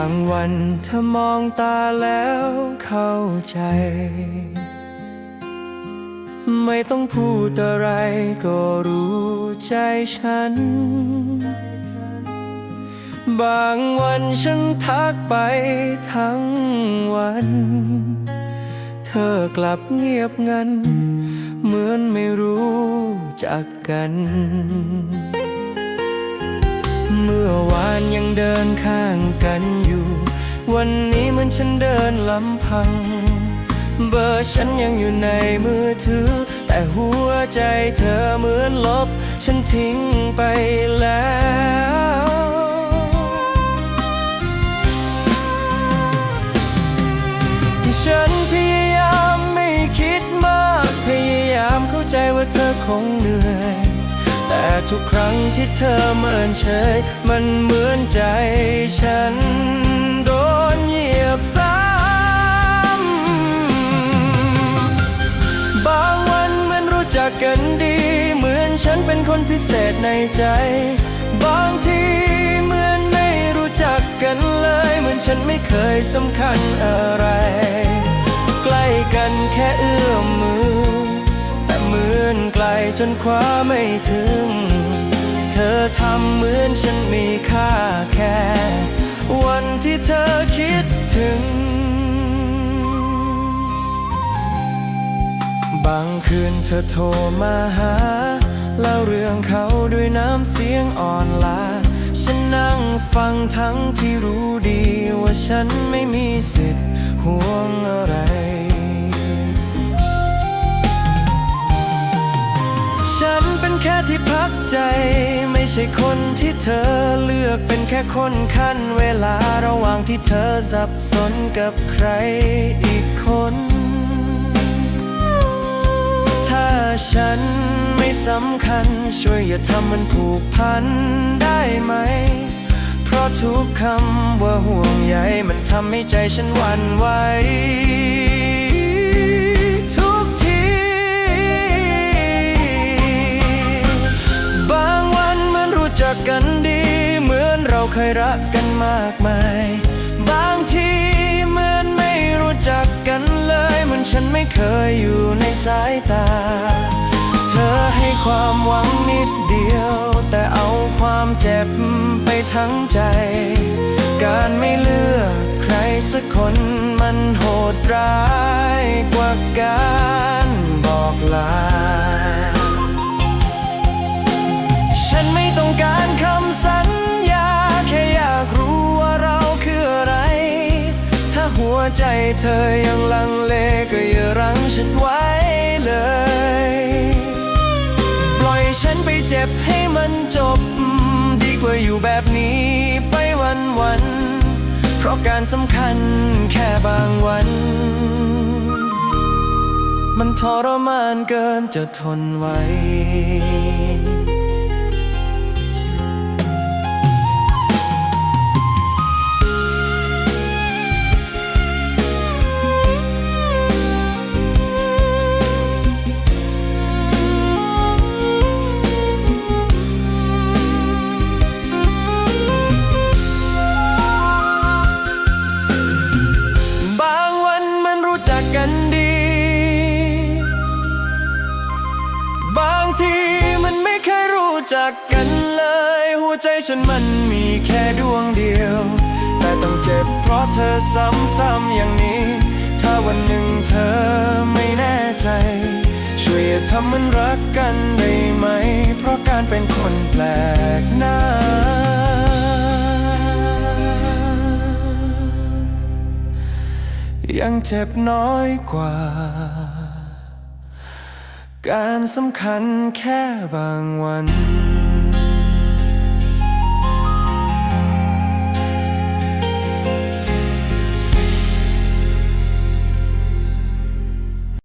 บางวันเธอมองตาแล้วเข้าใจ ไม่ต้องพูดอะไรก็รู้ใจฉัน บางวันฉันทักไปทั้งวัน เธอกลับเงียบงัน เหมือนไม่รู้จักกันานยังเดินข้างกันอยู่ วันนี้เหมือนฉันเดินลำพัง เบอร์ฉันยังอยู่ในมือถือ แต่หัวใจเธอเหมือนลบ ฉันทิ้งไปแล้วฉันพยายามไม่คิดมาก พยายามเข้าใจว่าเธอคงเหนื่อย ทุกครั้งที่เธอเมินเฉย มันเหมือนใจฉัน โดนเหยียบซ้ำบางวันเหมือนรู้จักกันดี เหมือนฉันเป็นคนพิเศษในใจ บางทีเหมือนไม่รู้จักกันเลย เหมือนฉันไม่เคยสำคัญอะไร ใกล้กันแค่เอื้อมมือแต่เหมือนไกลจนคว้าไม่ถึง อทำเหมือนฉันมีค่าแค่ วันที่เธอคิดถึง บางคืนเธอโทรมาหาเล่าเรื่องเขาด้วยน้ำเสียงอ่อนลาฉันนั่งฟังทั้งที่รู้ดีว่าฉันไม่มีสิทธิ์ห่วงอะไรฉันเป็น แค่ที่พักใจ ไม่ใช่คนที่เธอเลือกเป็นแค่คนขั้นเวลาระหว่างที่เธอสับสนกับใครอีกคน ถ้าฉันไม่สำคัญ ช่วยอย่าทำมันผูกพันได้ไหม เพราะทุกคำว่าห่วงใยมันทำให้ใจฉันหวั่นไหว ยรักกันมากมาย บางทีเหมือนไม่รู้จักกันเลยเหมือนฉันไม่เคยอยู่ในสายตา เธอให้ความหวังนิดเดียว แต่เอาความเจ็บไปทั้งใจ การไม่เลือกใครสักคนมันโหดร้ายกว่าการ ใจเธอยังลังเลก็อย่ารั้งฉันไว้เลย ปล่อยฉันไปเจ็บให้มันจบ ดีกว่าอยู่แบบนี้ไปวันวัน เพราะการสำคัญแค่บางวัน มันทรมานเกินจะทนไหว รักกันเลย หัวใจฉันมันมีแค่ดวงเดียว แต่ต้องเจ็บเพราะเธอซ้ำๆอย่างนี้ ถ้าวันหนึ่งเธอไม่แน่ใจ ช่วยทำมันรักกันได้ไหม เพราะการเป็นคนแปลกหน้ายังเจ็บน้อยกว่า การสำคัญแค่บางวัน